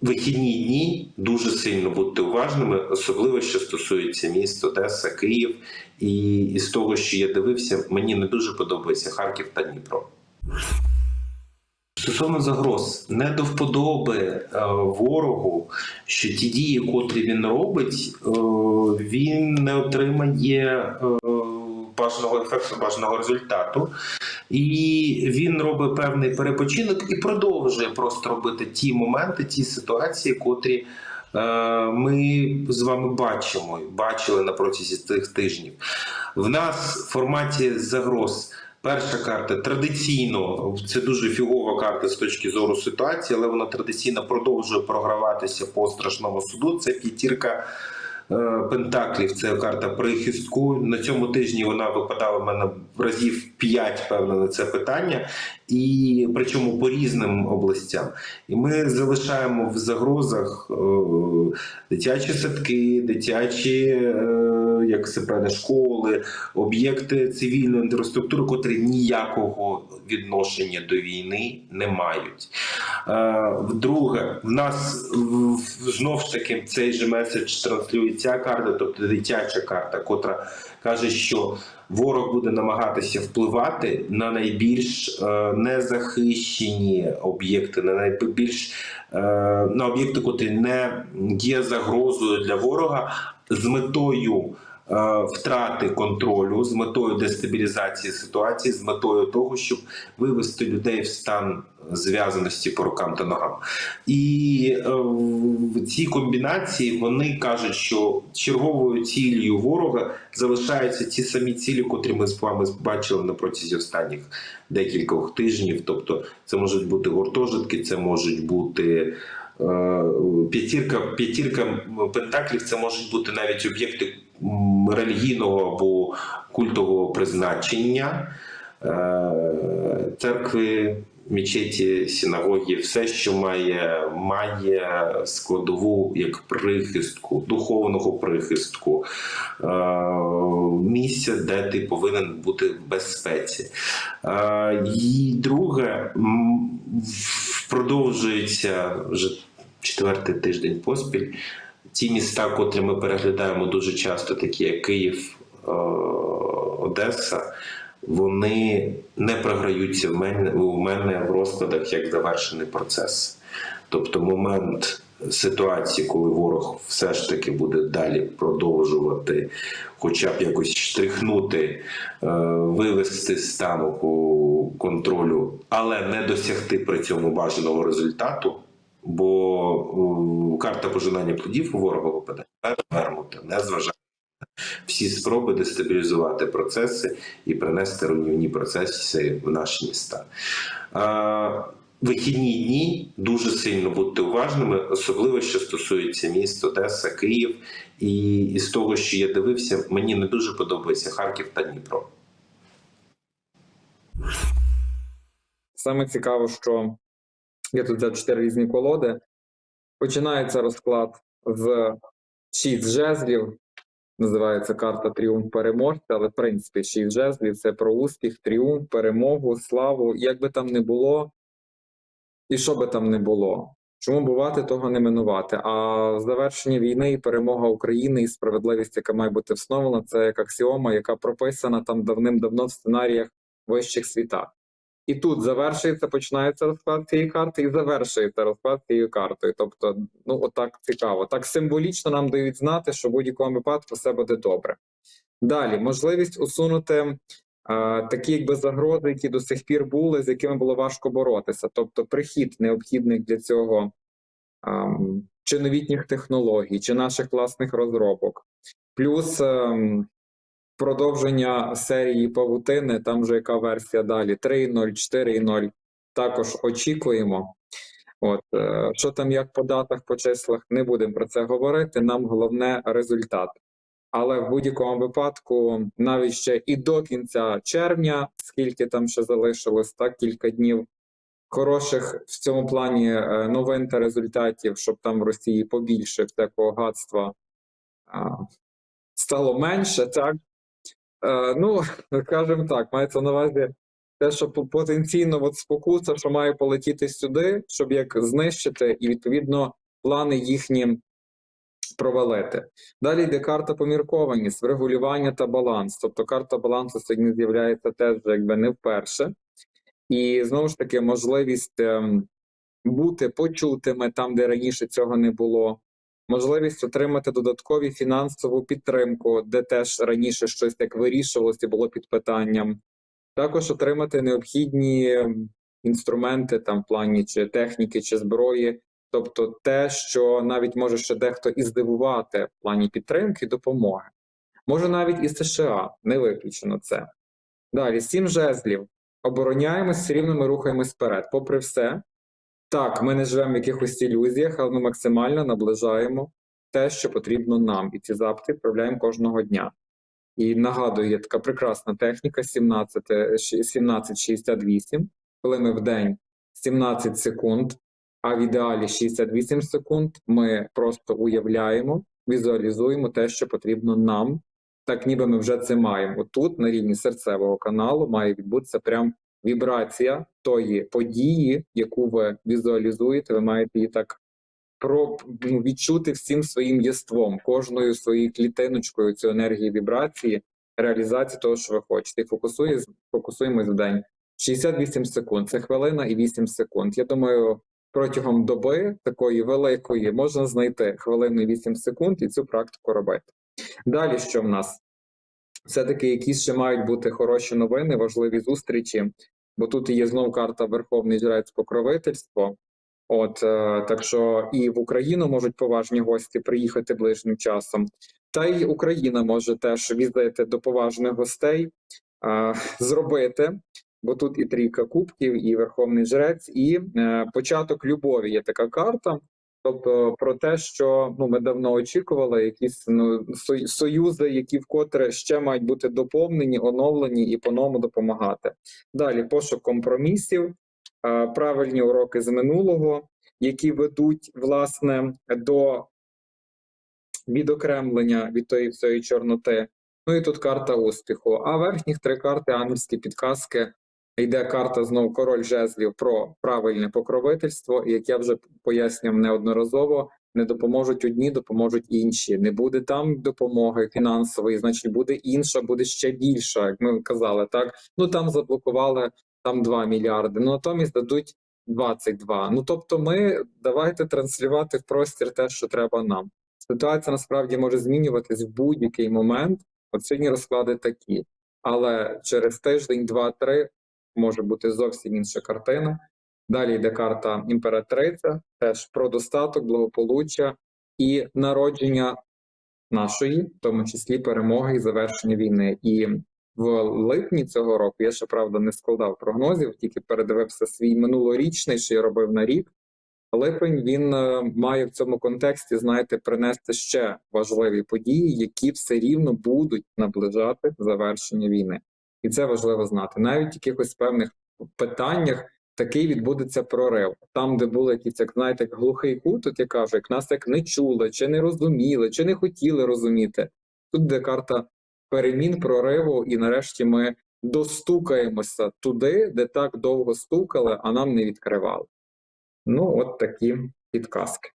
вихідні дні дуже сильно будьте уважними, особливо що стосується міст Одеса, Київ. І із того, що я дивився, мені не дуже подобається Харків та Дніпро. Стосовно загроз, не до вподоби е, ворогу, що ті дії, котрі він робить, е, він не отримає е, бажаного ефекту, бажаного результату. І він робить певний перепочинок і продовжує просто робити ті моменти, ті ситуації, котрі. е, Ми з вами бачимо, бачили на протязі цих тижнів. В нас в форматі загроз Перша карта традиційно це дуже фігова карта з точки зору ситуації, але вона традиційно продовжує програватися по страшному суду. Це п'ятірка пентаклів. Це карта прихистку. На цьому тижні вона випадала в мене разів 5, певно, на це питання, і причому по різним областям. І ми залишаємо в загрозах е, дитячі садки, дитячі. е, Як це школи, об'єкти цивільної інфраструктури, котрі ніякого відношення до війни не мають. Е, Вдруге, в нас знов ж таки цей же меседж транслює ця карта, тобто дитяча карта, котра каже, що ворог буде намагатися впливати на найбільш е, незахищені об'єкти, на найбільш е, на об'єкти, котрі не є загрозою для ворога з метою втрати контролю, з метою дестабілізації ситуації, з метою того, щоб вивести людей в стан зв'язаності по рукам та ногам. І е, в цій комбінації вони кажуть, що черговою цілею ворога залишаються ті самі цілі, котрі ми з вами бачили на протязі останніх декількох тижнів. Тобто, це можуть бути гуртожитки, це можуть бути. е, П'ятірка, п'ятірка пентаклів це можуть бути навіть об'єкти релігійного або культового призначення, е, церкви, мечеті, синагоги, все, що має, має складову як прихистку, духовного прихистку, е, місця, де ти повинен бути в безпеці. Е, І друге, продовжується вже четвертий тиждень поспіль. Ті міста, котрі ми переглядаємо дуже часто, такі як Київ, е, Одеса, вони не програються в мене у мене в розкладах як завершений процес. Тобто, момент ситуації, коли ворог все ж таки буде далі продовжувати, хоча б якось штрихнути, е, вивести з стану контролю, але не досягти при цьому бажаного результату. Бо карта пожинання плодів у ворога випадає перевернута, не зважаючи всі спроби дестабілізувати процеси і принести руйнівні процеси в наші міста. Вихідні дні дуже сильно будьте уважними, особливо що стосується міст Одеса, Київ. І із того, що я дивився, мені не дуже подобається Харків та Дніпро. Саме цікаво, що є тут за чотири різні колоди. Починається розклад з шість жезлів. Називається карта Тріумф переможця, але в принципі шість жезлів це про успіх, тріумф, перемогу, славу. Як би там не було, і що би там не було. Чому бувати, того не минувати. А завершення війни і перемога України і справедливість, яка має бути встановлена, це як аксіома, яка прописана там давним-давно в сценаріях вищих світах. І тут завершується, починається розклад цієї карти, і завершується розклад цією картою. Тобто, ну отак цікаво. Так символічно нам дають знати, що в будь-якому випадку все буде добре. Далі можливість усунути е, такі якби загрози, які до сих пір були, з якими було важко боротися. Тобто, прихід необхідних для цього ем, чи новітніх технологій, чи наших власних розробок, плюс ем, продовження серії павутини, там вже яка версія далі 3.0, 4.0, також очікуємо. От е, що там як по датах, по числах, не будемо про це говорити. Нам головне результат. Але в будь-якому випадку, навіть ще і до кінця червня, скільки там ще залишилось, так кілька днів хороших в цьому плані е, новин та результатів, щоб там в Росії побільше такого гадства стало менше, так ну, скажімо так, мається на увазі те, що по- потенційно от спокуса, що має полетіти сюди, щоб як знищити, і відповідно плани їхні провалити. Далі йде карта поміркованість, врегулювання та баланс. Тобто карта балансу сьогодні з'являється теж якби не вперше. І знову ж таки, можливість ем, бути почутими там, де раніше цього не було. Можливість отримати додаткові фінансову підтримку, де теж раніше щось так вирішувалося, було під питанням. Також отримати необхідні інструменти там в плані чи техніки, чи зброї, тобто те, що навіть може ще дехто і здивувати в плані підтримки допомоги. Може навіть і США, не виключено це. Далі, сім жезлів. Обороняємось, все рівно ми рухаємось вперед. Попри все, так, ми не живемо в якихось ілюзіях, але ми максимально наближаємо те, що потрібно нам, і ці запити відправляємо кожного дня. І нагадую, є така прекрасна техніка 17, е, 1768, коли ми в день 17 секунд, а в ідеалі 68 секунд, ми просто уявляємо, візуалізуємо те, що потрібно нам, так ніби ми вже це маємо. Тут на рівні серцевого каналу має відбутися прям вібрація тої події, яку ви візуалізуєте, ви маєте її так про ну, відчути всім своїм єством, кожною своєю клітиночкою цю енергію вібрації, реалізації того, що ви хочете. Фокусуємось в день. 68 секунд, це хвилина і 8 секунд. Я думаю, протягом доби такої великої можна знайти хвилину і 8 секунд і цю практику робити. Далі що в нас? Все-таки якісь ще мають бути хороші новини, важливі зустрічі, бо тут є знов карта Верховний Жрець покровительство. От е, так що і в Україну можуть поважні гості приїхати ближнім часом, та й Україна може теж візити до поважних гостей, е, зробити, бо тут і трійка кубків, і Верховний Жрець, і е, початок любові є така карта. Тобто про те, що ну ми давно очікували, якісь ну союзи, які вкотре ще мають бути доповнені, оновлені і по-новому допомагати. Далі пошук компромісів, правильні уроки з минулого, які ведуть власне до відокремлення від тої всієї чорноти. Ну і тут карта успіху. А верхніх три карти ангельські підказки. Йде карта знову король жезлів про правильне покровительство, і як я вже пояснював неодноразово, не допоможуть одні, допоможуть інші. Не буде там допомоги фінансової, значить буде інша, буде ще більша, як ми казали. Так ну там заблокували там 2 мільярди. Ну натомість дадуть 22. Ну тобто, ми давайте транслювати в простір те, що треба нам. Ситуація насправді може змінюватись в будь-який момент. От сьогодні розклади такі, але через тиждень, два-три може бути зовсім інша картина. Далі йде карта імператриця, теж про достаток, благополуччя і народження нашої, в тому числі перемоги і завершення війни. І в липні цього року я ще правда не складав прогнозів, тільки передивився свій минулорічний, що я робив на рік. Липень він е, має в цьому контексті, знаєте, принести ще важливі події, які все рівно будуть наближати завершення війни. І це важливо знати. Навіть в якихось певних питаннях такий відбудеться прорив. Там, де були якісь, як знаєте, глухий кут, от я кажу, як нас як не чули, чи не розуміли, чи не хотіли розуміти. Тут де карта перемін, прориву, і нарешті ми достукаємося туди, де так довго стукали, а нам не відкривали. Ну, от такі підказки.